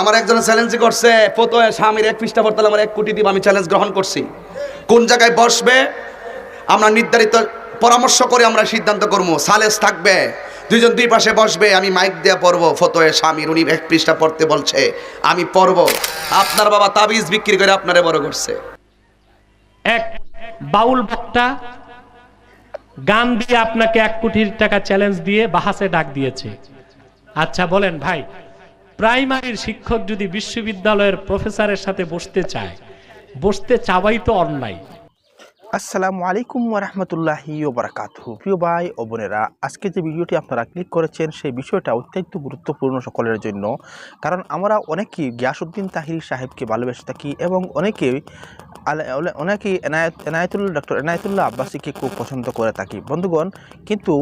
আমার একজন চ্যালেঞ্জ করছে, ফতোয়া স্বামীর এক পৃষ্ঠা পড়তে আমার এক কোটি দিব, আমি চ্যালেঞ্জ গ্রহণ করছি। কোন জায়গায় বসবে? আমরা নির্ধারিত পরামর্শ করে আমরা সিদ্ধান্ত করব, সালেস থাকবে, দুইজন দুই পাশে বসবে, আমি মাইক দিয়ে পড়ব, ফতোয়ে স্বামীর উনি এক পৃষ্ঠা পড়তে বলছে, আমি পড়ব। আপনার বাবা তাবিজ বিক্রি করে আপনারে বড় করছে। এক বাউল বক্তা গান দিয়ে আপনাকে এক কোটি টাকা চ্যালেঞ্জ দিয়ে বাহাসে ডাক দিয়েছে। আচ্ছা বলেন ভাই প্রাইমারির শিক্ষক যদি বিশ্ববিদ্যালয়ের প্রফেসরের সাথে বসতে চায় বসতে চাওয়াই তো অন্যায়। আসসালামু আলাইকুম রহমতুল্লাহি ওবরাকাতহু প্রিয় ভাই ও বোনেরা, আজকে যে ভিডিওটি আপনারা ক্লিক করেছেন, সেই বিষয়টা অত্যন্ত গুরুত্বপূর্ণ সকলের জন্য। কারণ আমরা অনেকেই গিয়াসুদ্দিন তাহিরি সাহেবকে ভালোবেসে থাকি এবং অনেকেই অনেকেই এনায়েত এনায়েতুল্লাহ ডক্টর এনায়েতুল্লাহ আব্বাসীকে খুব পছন্দ করে থাকি। বন্ধুগণ, কিন্তু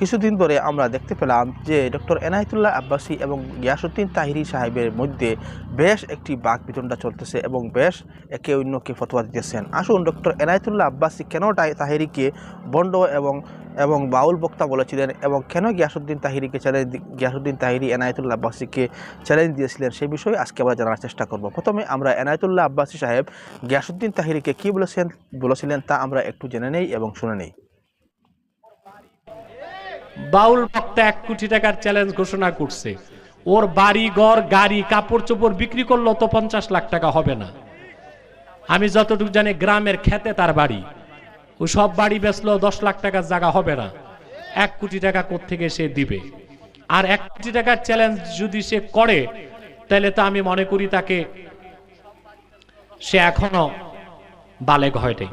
কিছুদিন ধরে আমরা দেখতে পেলাম যে ডক্টর এনায়েতুল্লাহ আব্বাসী এবং গিয়াসুদ্দিন তাহিরি সাহেবের মধ্যে বেশ একটি বাক বিতণ্ডা চলতেছে এবং বেশ একে অন্যকে ফতোয়া দিতেছেন। আসুন ডক্টর এনায়েতুল্লাহ আব্বাসী কেন তাহিরিকে বন্ড এবং এবং বাউল বক্তা বলেছিলেন এবং কেন গিয়াসুদ্দিন তাহিরিকে চ্যালেঞ্জ গিয়াসুদ্দিন তাহিরি এনায়েতুল্লাহ আব্বাসীকে চ্যালেঞ্জ দিয়েছিলেন সেই বিষয়ে আজকে আমরা জানার চেষ্টা করব। প্রথমে আমরা এনায়েতুল্লাহ আব্বাসী সাহেব গিয়াসুদ্দিন তাহিরিকে কী বলেছেন, বলেছিলেন তা আমরা একটু জেনে নেই এবং শুনে নেই। বাউল বক্তা এক কোটি টাকার চ্যালেঞ্জ ঘোষণা করছে। ওর বাড়ি, ঘর, গাড়ি, কাপড় চোপড় বিক্রি করলেও তো পঞ্চাশ লাখ টাকা হবে না। আমি যতটুকু জানি গ্রামের খেতে তার বাড়ি। ও সব বাড়ি বেচলেও দশ লাখ টাকার জায়গা হবে না। এক কোটি টাকা থেকে সে দিবে? আর এক কোটি টাকার চ্যালেঞ্জ যদি সে করে, তাহলে তো আমি মনে করি তাকে সে এখনও বালেগ হয়নি।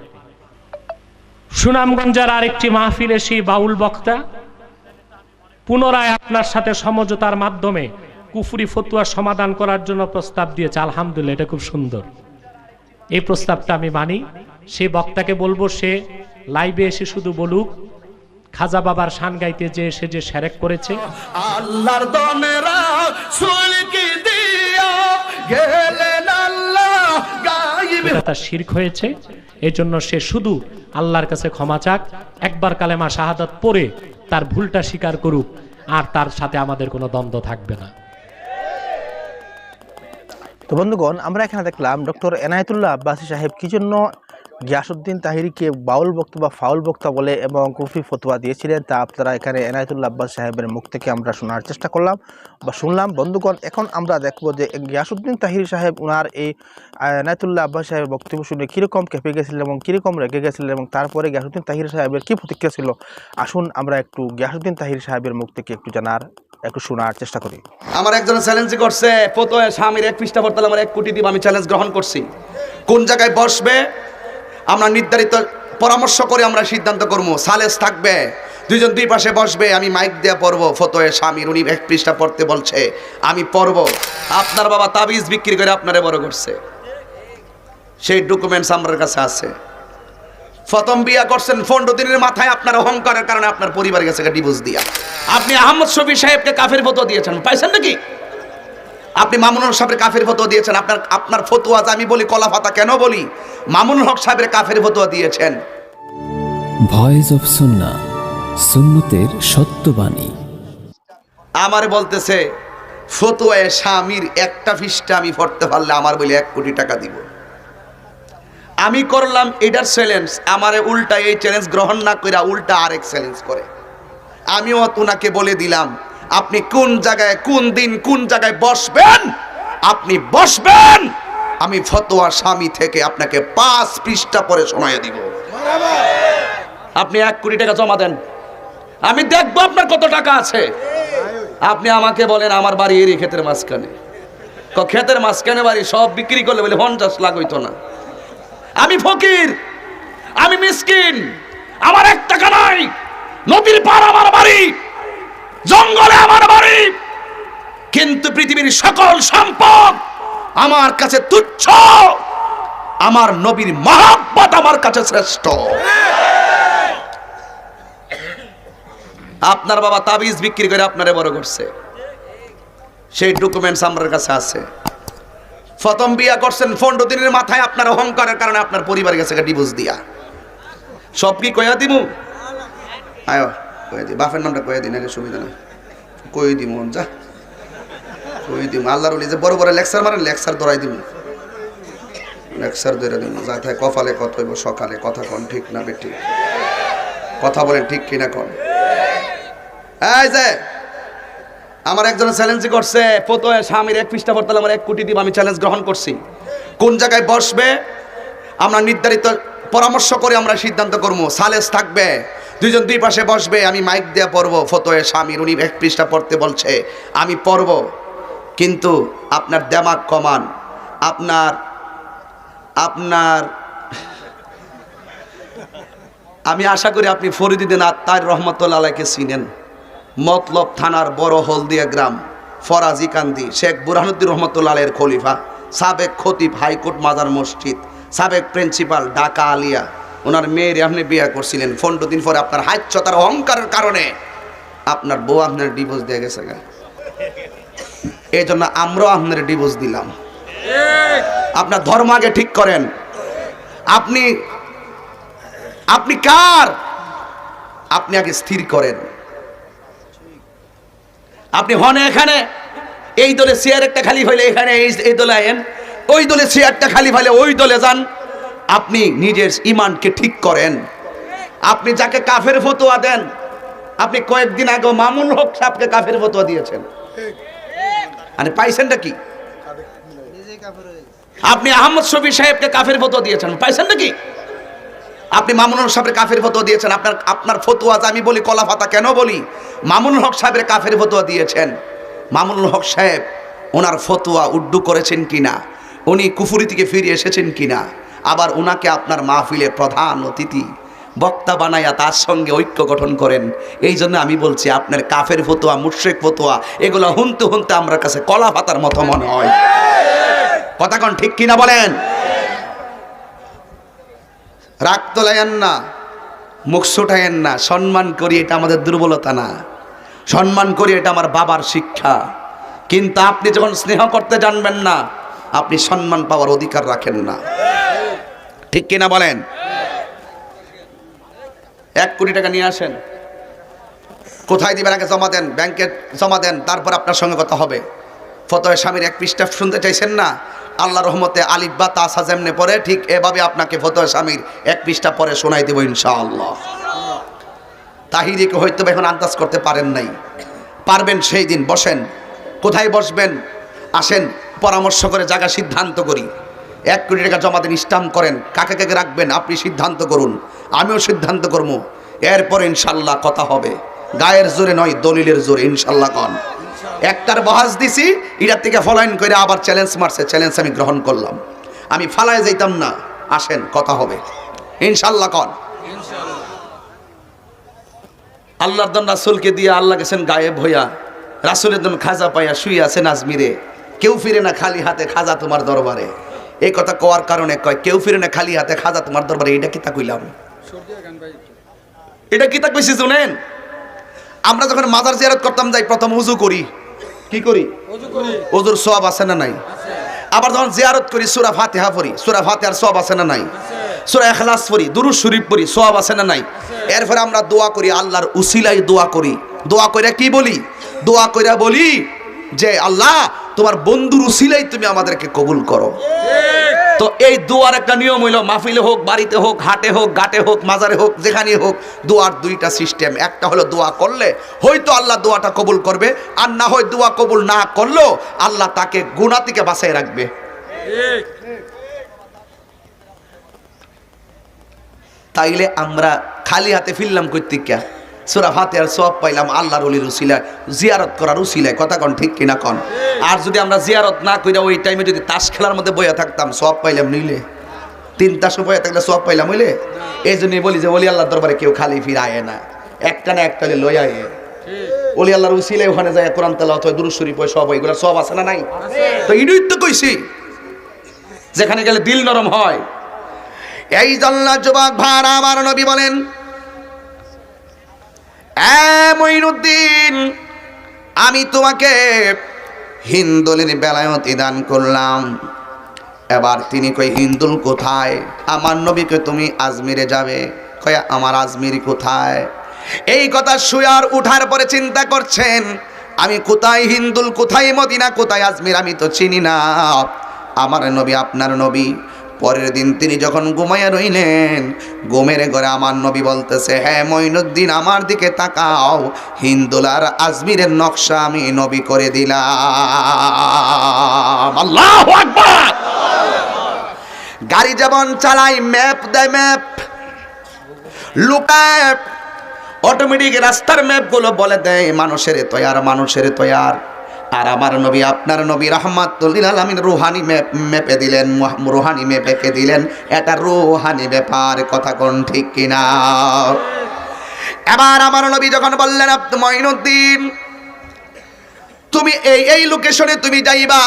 সুনামগঞ্জের আরেকটি মাহফিলে সেই বাউল বক্তা পুনরায় আপনার সাথে সমঝোতার মাধ্যমে কুফরি ফতুয়া সমাধান করার জন্য প্রস্তাব দিয়েছে। আলহামদুলিল্লাহ, এটা খুব সুন্দর। এই প্রস্তাবটা আমি মানি। সে বক্তাকে বলব সে লাইভে এসে শুধু বলুক খাজা বাবার শান গাইতে যে এসে যে সেরেক করেছে। আল্লাহর দনেরা সুলকি দিয়া গেলেন আল্লাহ গাইব। তার শির্ক হয়েছে। এই জন্য সে শুধু আল্লাহর কাছে ক্ষমা চাক। একবার কালেমা শাহাদাত পড়ে তার ভুলটা স্বীকার করুক আর তার সাথে আমাদের কোনো দ্বন্দ্ব থাকবে না। তো বন্ধুগণ, আমরা এখানে দেখলাম ডক্টর এনায়েতুল্লাহ আব্বাসী সাহেব কী জন্য গিয়াসুদ্দিন তাহিরিকে বাউল বক্তা বা ফাউল বক্তা বলে এবং কুফি ফতোয়া দিয়েছিলেন তা আপনারা এখানে এনায়েতুল্লাহ আব্বাস সাহেবের মুখ থেকে আমরা শোনার চেষ্টা করলাম বা শুনলাম। বন্ধুগণ, এখন আমরা দেখব যে গিয়াসুদ্দিন তাহিরি সাহেব ওনার এই এনায়েতুল্লাহ আব্বাস সাহেবের বক্তব্য শুনে কীরকম কেঁপে গেছিলেন এবং কীরকম রেগে গেছিলেন এবং তারপরে গিয়াসুদ্দিন তাহির সাহেবের কী প্রতিক্রিয়া ছিল? আসুন আমরা একটু গিয়াসুদ্দিন তাহির সাহেবের মুখ থেকে একটু জানার একটু শোনার চেষ্টা করি। আমার একজন চ্যালেঞ্জ করছে ফতোয়া স্বামীর এক পৃষ্ঠা পড়তে আমার এক কোটি দিব, আমি চ্যালেঞ্জ গ্রহণ করছি। কোন জায়গায় বসবে? আমরা নির্ধারিত পরামর্শ করে আমরা সিদ্ধান্ত করব, সালেস থাকবে, দুইজন দুই পাশে বসবে, আমি মাইক দিয়ে পড়ব ফতোয়ে স্বামীর, উনি এক পৃষ্ঠা পড়তে বলছে, আমি পড়ব। আপনার বাবা তাবিজ বিক্রি করে আপনারে বড় করছে। সেই ডকুমেন্টস আমার কাছে আছে। প্রথম বিয়া করছেন পনেরো দিনের মাথায় আপনার অহংকারের কারণে আপনার পরিবার গেছে ডিভোর্স দিয়া। আপনি আহমদ শফি সাহেবকে কাফের ফতো দিয়েছেন পাইছেন নাকি? আপনি মামুনুল সাহেবের কাফের ফতোয়া দিয়েছেন আপনার আপনার ফতোয়া যে আমি বলি কলা পাতা কেন বলি? মামুনুল হক সাহেবের কাফের ফতোয়া দিয়েছেন। ভয়েস অফ সুন্না সুন্নতের সত্যবাণী। আমার বলতেছে ফতোয়ায় স্বামীর একটা ফিসটা আমি পড়তে পারলে আমার বলে এক কোটি টাকা দিব। আমি করলাম এটার চ্যালেঞ্জ আমারে উল্টা এই চ্যালেঞ্জ গ্রহণ না করে উল্টা আরেক চ্যালেঞ্জ করে। আমিও ওনাকে বলে দিলাম, আপনি কোন জায়গায়, কোন দিন, কোন জায়গায় বসবেন? আপনি বসবেন। আমি ফতোয়া স্বামী থেকে আপনাকে পাঁচ পৃষ্ঠা পরে শোনায় দিব। আপনি এক কোটি টাকা জমা দেন। আমি দেখব আপনার কত টাকা আছে। আপনি আমাকে বলেন, আমার বাড়ি এরই ক্ষেতের মাঝখানে। ক্ষেতের মাঝখানে বাড়ি সব বিক্রি করলে বলে পঞ্চাশ লাখ হইতো না। আমি ফকির, আমি মিসকিন, আমার এক টাকা নাই। নদীর পার আমার বাড়ি, জঙ্গলে আমার বাড়ি। কিন্তু পৃথিবীর সকল সম্পদ আমার কাছে তুচ্ছ। আমার নবীর মহাব্বত আমার কাছে শ্রেষ্ঠ। আপনার বাবা তাবিজ বিক্রি করে আপনারে বড় করছে। সেই ডকুমেন্টস আমার কাছে আছে। প্রথম বিয়া করছেন পনেরো দিনের মাথায় আপনার অহংকারের কারণে আপনার পরিবার গেছে ডিভোর্স দিয়া। সব কি কয়া দিমু? আয় কয়ে দি। বাপের নামটা কয়ে দিন সুবিধা না কয়ে দিমু, যা। কই দিম? আল্লাহর ওলি যে বড় বড় লেকচার মারেন লেকচার ধরাই দিম। লেকচার ধরে দিম। যা থাকে, কপালে কত হইব, সকালে কথা কন, ঠিক না বেটি কথা বলেন ঠিক কিনা কন? এই যে আমার একজন চ্যালেঞ্জ করছে, ফতোয় স্বামীর এক পৃষ্ঠা পড়তাল আমার এক কোটি দিব, আমি চ্যালেঞ্জ গ্রহণ করছি। কোন জায়গায় বসবে, আমরা নির্ধারিত পরামর্শ করে আমরা সিদ্ধান্ত করব, সালেস থাকবে, দুইজন দুই পাশে বসবে, আমি মাইক দিয়ে পড়ব, ফতোয় স্বামীর, উনি এক পৃষ্ঠা পড়তে বলছে, আমি পড়ব। কিন্তু আপনার দেমাগ কমান, আপনার আপনার, আমি আশা করি আপনি ফরিদুদ্দিন আত্মার রহমতুল্লাহ আলাইকে চিনেন। মতলব থানার বড় হলদিয়া গ্রাম, ফরাজি কান্দি, শেখ বুরহানুদ্দিন রহমতুল্লাহ আলের খলিফা, সাবেক খতিব হাইকোর্ট মাজার মসজিদ, সাবেক প্রিন্সিপাল ঢাকা আলিয়া। ওনার মেয়ের আপনি বিয়ে করছিলেন, পনেরো দিন পরে আপনার হাইচ্যতার অহংকারের কারণে আপনার বউ আপনার ডিভোর্স দিয়ে গেছে গা। এই জন্য আমরাও আপনার ডিভোর্স দিলাম। আপনার ধর্ম আগে ঠিক করেন। আপনি আপনি কার? আপনি আগে স্থির করেন। আপনি হন এখানে? এই দলে চেয়ার একটা খালি হইলে এখানে এই দলে আয়েন। ওই দলে চেয়ারটা খালি হইলে ওই দলে যান। আপনি নিজের ইমানকে ঠিক করেন। আপনি যাকে কাফের ফতোয়া দেন আপনি কয়েকদিন আগে মামুন হক সাহেবকে কাফের ফতোয়া দিয়েছেন। মানে পাইছেনটা কি? আপনি আহমদ শফি সাহেবকে কাফের ফতোয়া দিয়েছেন। পাইছেন নাকি আপনি মামুনুল হক সাহেবের কাফের ফতোয়া দিয়েছেন। আপনার আপনার ফতোয়া আমি বলি কলা পাতা কেন বলি? মামুনুল হক সাহেবের কাফের ফতোয়া দিয়েছেন। মামুনুল হক সাহেব ওনার ফতোয়া উড্ডু করেছেন কিনা? উনি কুফুরি থেকে ফিরে এসেছেন কিনা? আবার ওনাকে আপনার মাহফিলের প্রধান অতিথি, বক্তা বানাইয়া তার সঙ্গে ঐক্য গঠন করেন। এই জন্য আমি বলছি, আপনার কাফের ফতোয়া, মুশ্রেক ফতোয়া, এগুলো হুনতে হুনতে আমার কাছে কলা পাতার মতো মনে হয়। কথা কোন ঠিক কিনা বলেন? রাগ তোলায়েন না, মুখ ছোটায়েন না। সম্মান করি এটা আমাদের দুর্বলতা না। সম্মান করি এটা আমার বাবার শিক্ষা। কিন্তু আপনি যখন স্নেহ করতে জানবেন না, আপনি সম্মান পাওয়ার অধিকার রাখেন না। ঠিক কিনা বলেন? এক কোটি টাকা নিয়ে আসেন। কোথায় দিবেন? আগে জমা দেন, ব্যাংকে জমা দেন, তারপর আপনার সঙ্গে কথা হবে। ফতোয় স্বামীর এক পৃষ্ঠা শুনতে চাইছেন না? আল্লাহ রহমতে আলিফ বা তাসা যেমনে পরে ঠিক এভাবে আপনাকে ফতোয় স্বামীর এক পৃষ্ঠা পরে শোনাই দেব ইনশাআল্লাহ। তাহিরিকে হয়তো এখন আন্দাজ করতে পারেন নাই। পারবেন সেই দিন, বসেন। কোথায় বসবেন? আসেন, পরামর্শ করে জায়গা সিদ্ধান্ত করি। এক কোটি টাকা জমা দিন, স্টাম্প করেন। কাকে কাকে রাখবেন? আপনি সিদ্ধান্ত করুন। আমিও সিদ্ধান্ত করব। এরপর ইনশাল্লাহ কথা হবে। গায়ের জোরে নয়, দলিলের জোরে ইনশাল্লাহ কন। একটার বহাজ দিছি এটার থেকে ফলাইন করে আবার চ্যালেঞ্জ মারছে চ্যালেঞ্জ আমি গ্রহণ করলাম। আমি ফালায় যাইতাম না আসেন কথা হবে। ইনশাল্লাহ কন। আল্লাহর দন রাসুলকে দিয়ে আল্লাহ গেছেন গায়েব হইয়া রাসুলের দন খাজা পাইয়া শুয়ে আছেন আজমিরে কেউ ফিরে না খালি হাতে খাজা তোমার দরবারে। এই কথা কওয়ার কারণে কয় কেউ ফিরে না খালি হাতে খাজা তোমার দরবারে এটা কিতা কইলাম? এটা কিতা কইছি শুনেন? আমরা যখন মাজার জিয়ারত করতাম যাই প্রথম উজু করি। কি করি? ওজুর সব আছে না নাই? আবার যখন জিয়ারত করি সুরা ফাতেহা পড়ি। সুরা ফাতেহার সব আছে না নাই? সুরা এখলাস পড়ি দুরু শরীফ পড়ি সব আছে না নাই? এরপরে আমরা দোয়া করি আল্লাহর উসিলাই দোয়া করি। দোয়া কইরা কি বলি? দোয়া কইরা বলি যে আল্লাহ, তোমার বন্ধুর উসিলাই তুমি আমাদেরকে কবুল করো। তো এই দোয়ার একটা নিয়ম হইল, মাহফিলে হোক, বাড়িতে হোক, হাটে হোক, ঘাটে হোক, মাজারে হোক, যেখানে হোক, দোয়ার দুইটা সিস্টেম। একটা হলো দোয়া করলে, হয়তো আল্লাহ দোয়াটা কবুল করবে, আর না হয় দোয়া কবুল না করলেও আল্লাহ তাকে গুণা থেকে বাঁচাই রাখবে। তাইলে আমরা খালি হাতে ফিরলাম কর্তিকা সুরা ফাতে আর সব পাইলাম আল্লাহর অলির উসিলায়। জিয়ারত করার উসিলায়। কথা কন ঠিক কিনা কন? আর যদি আমরা জিয়ারত না কইরা ওই টাইমে যদি তাস খেলার মধ্যে বইয়া থাকতাম সব পাইলাম নিলে তিন তাস বইয়া থাকলে সব পাইলাম হইলে? এই জন্যই বলি যে অলি আল্লাহর দরবারে কেউ খালি ফিরে আয় না। একটা না একটা লই আয়। অলি আল্লাহর উসিলায় ওখানে যায় কোরআন তেলাওয়াত হয় দুরুদ শরীফ হয় সব এগুলো সব আছে না নাই? তো ইডুই তো কইছি। যেখানে গেলে দিল নরম হয়। এই জল্লা যুবক ভাড়া আমার নবী বলেন মঈনুদ্দিন, আমি তোমাকে হিন্দুলের বেলায়তি দান করলাম। এবার তিনি কই হিন্দুল কোথায়? আমার নবীকে তুমি আজমিরে যাবে। কয়, আমার আজমির কোথায়? এই কথা শুয়ার উঠার পরে চিন্তা করছেন, আমি কোথায় হিন্দুল, কোথায় মদিনা, কোথায় আজমির আমি তো চিনি না। আমার নবী, আপনার নবী। পরের দিন তিনি যখন ঘুমাইয়া রইলেন গোমের ঘরে আমার নবী বলতেছে হ্যাঁ মঈনুদ্দিন, আমার দিকে তাকাও। হিন্দুলার আজমিরের নকশা আমি নবী করে দিলাম। আল্লাহ গাড়ি যেমন চালাই ম্যাপ দেয় ম্যাপ, লুকায়, অটোমেটিক রাস্তার ম্যাপগুলো বলে দেয়, মানুষের তৈয়ার মানুষের তৈয়ার। আর আমার নবী, আপনার নবী রহমাতুল্লিল আলমিন রুহানি মেপে দিলেন রুহানি মেপে দিলেন। এটা রুহানি ব্যাপার, কথা কোন ঠিক কিনা? এবার আমার নবী যখন বললেন আব্দু মঈনুদ্দিন, তুমি এই এই লোকেশনে তুমি যাইবা।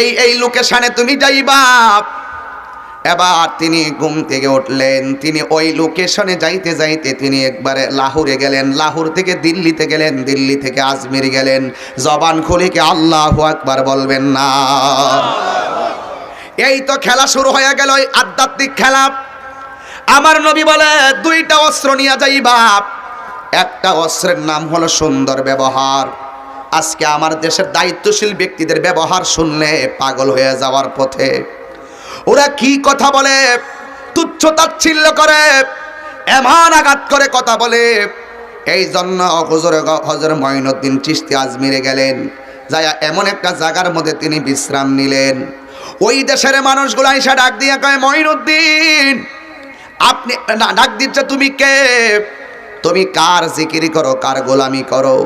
এই এই লোকেশনে তুমি যাইবা। এবার তিনি ঘুম থেকে উঠলেন। তিনি ওই লোকেশনে যাইতে যাইতে তিনি একবারে লাহোরে গেলেন। লাহোর থেকে দিল্লিতে গেলেন। দিল্লি থেকে আজমির গেলেন। জবান খুলে কি আল্লাহ আকবার বলবেন, না। এই তো খেলা শুরু হয়ে গেল আধ্যাত্মিক খেলা। আমার নবী বলে, দুইটা অস্ত্র নিয়ে যাইবা একটা অস্ত্রের নাম হলো সুন্দর ব্যবহার। আজকে আমার দেশের দায়িত্বশীল ব্যক্তিদের ব্যবহার শুনলে পাগল হয়ে যাওয়ার পথে। ওরা কি কথা বলে? তুচ্ছ তাচ্ছিল্য করে এমন আঘাত করে কথা বলে। এই জন্য হজর হজর মঈনুদ্দিন চিস্তি আজমিরে গেলেন যায়া এমন একটা জায়গার মধ্যে তিনি বিশ্রাম নিলেন। ওই দেশের মানুষগুলো এসে ডাক দিয়ে কয় মঈনুদ্দিন আপনি না, ডাক দিচ্ছে তুমি কে? তুমি কার জিকিরি করো কার গোলামি করো?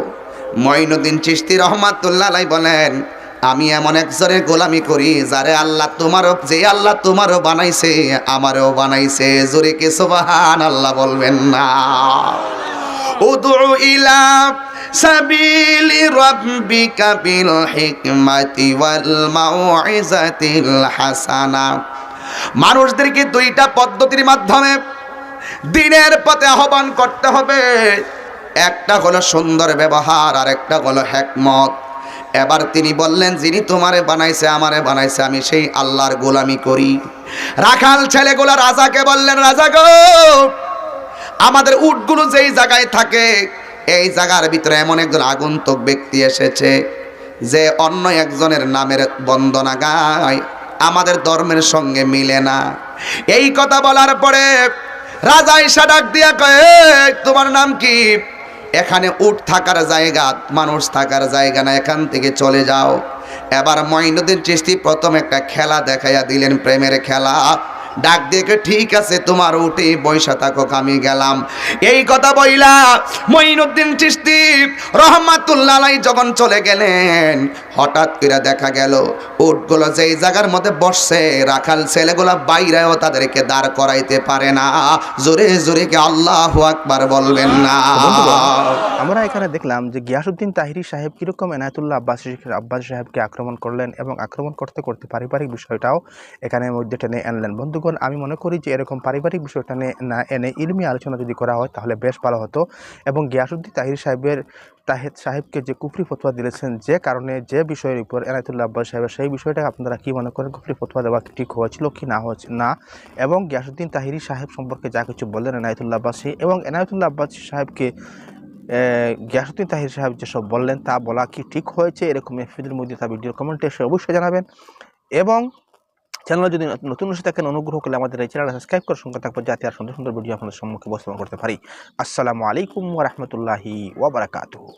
মঈনুদ্দিন চিস্তি রহমাতুল্লাহ বলেন আমি এমন একজনের গোলামি করি, যারে আল্লাহ তোমারও, যে আল্লাহ তোমারও বানাইছে, আমারও বানাইছে। জোরে কে সোবাহান আল্লাহ বলবেন না। উদু সাবিলি বিল হিকমাতি মানুষদেরকে দুইটা পদ্ধতির মাধ্যমে দিনের পথে আহ্বান করতে হবে। একটা হলো সুন্দর ব্যবহার আর একটা হলো হ্যাকমত এবার তিনি বললেন, যিনি তোমারে বানাইছে, আমারে বানাইছে, আমি সেই আল্লাহর গোলামি করি। রাখাল ছেলেগুলো রাজাকে বললেন, রাজা গো, আমাদের উটগুলো যেই জায়গায় থাকে, এই জায়গার ভিতরে এমন একজন আগন্তুক ব্যক্তি এসেছে, যে অন্য একজনের নামের বন্দনা গায়, আমাদের ধর্মের সঙ্গে মিলে না। এই কথা বলার পরে রাজা ঈশা ডাক দিয়া কয়ে তোমার নাম কি? এখানে উঠ থাকার জায়গা, মানুষ থাকার জায়গা না, এখান থেকে চলে যাও। এবার মঈনুদ্দিন চিস্তি প্রথম একটা খেলা দেখাইয়া দিলেন, প্রেমের খেলা। ডাক দেখে ঠিক আছে, তোমার উঠে বৈশা থাকো, আমি গেলাম। এই কথা বইলা মঈনুদ্দিন চিস্তি রহমাতুল্লাহ যখন চলে গেলেন, হঠাৎ করে দেখা গেল, উটগুলো যেই জায়গার মধ্যে বসছে, রাখাল ছেলেগুলো বাইরেও তাদেরকে দাঁড় করাইতে পারে না। জোরে জোরে কে আল্লাহ আকবার বলবেন না। আমরা এখানে দেখলাম যে গিয়াসুদ্দিন তাহিরি সাহেব কীরকম এনায়তুল্লাহ আব্বাস আব্বাস সাহেবকে আক্রমণ করলেন এবং আক্রমণ করতে করতে পারিবারিক বিষয়টাও এখানে মধ্যে টেনে আনলেন। বন্ধুগণ, আমি মনে করি যে এরকম পারিবারিক বিষয়টা না এনে ইলমি আলোচনা যদি করা হয় তাহলে বেশ ভালো হতো। এবং গিয়াসুদ্দিন তাহির সাহেবের তাহেদ সাহেবকে যে কুফরি ফতোয়া দিয়েছেন যে কারণে যে বিষয়ের উপর এনায়তুল্লাহ আব্বাস সাহেবের সেই বিষয়টা আপনারা কি মনে করেন কুফরি ফতোয়া দেওয়া ঠিক হয়েছিল কি না হয়েছে, না? এবং গিয়াসুদ্দিন তাহিরি সাহেব সম্পর্কে যা কিছু বললেন এনায়তুল্লাহ আব্বাসী এবং এনায়তুল্লাহ আব্বাসী সাহেবকে গিয়াসুদ্দিন তাহির সাহেব যেসব বললেন তা বলা কি ঠিক হয়েছে, এরকম এফিদের মধ্যে তা ভিডিও কমেন্টে এসে অবশ্যই জানাবেন। এবং চ্যানেল যদি নতুন এসে থাকেন, অনুগ্রহ করে আমাদের এই চ্যানেলটা সাবস্ক্রাইব করে সঙ্গে থাকব যাতে আর সুন্দর সুন্দর ভিডিও আপনাদের সম্মুখে উপস্থাপন করতে পারি। আসসালামু আলাইকুম ওয়া রাহমাতুল্লাহি ওয়া বারাকাতুহু।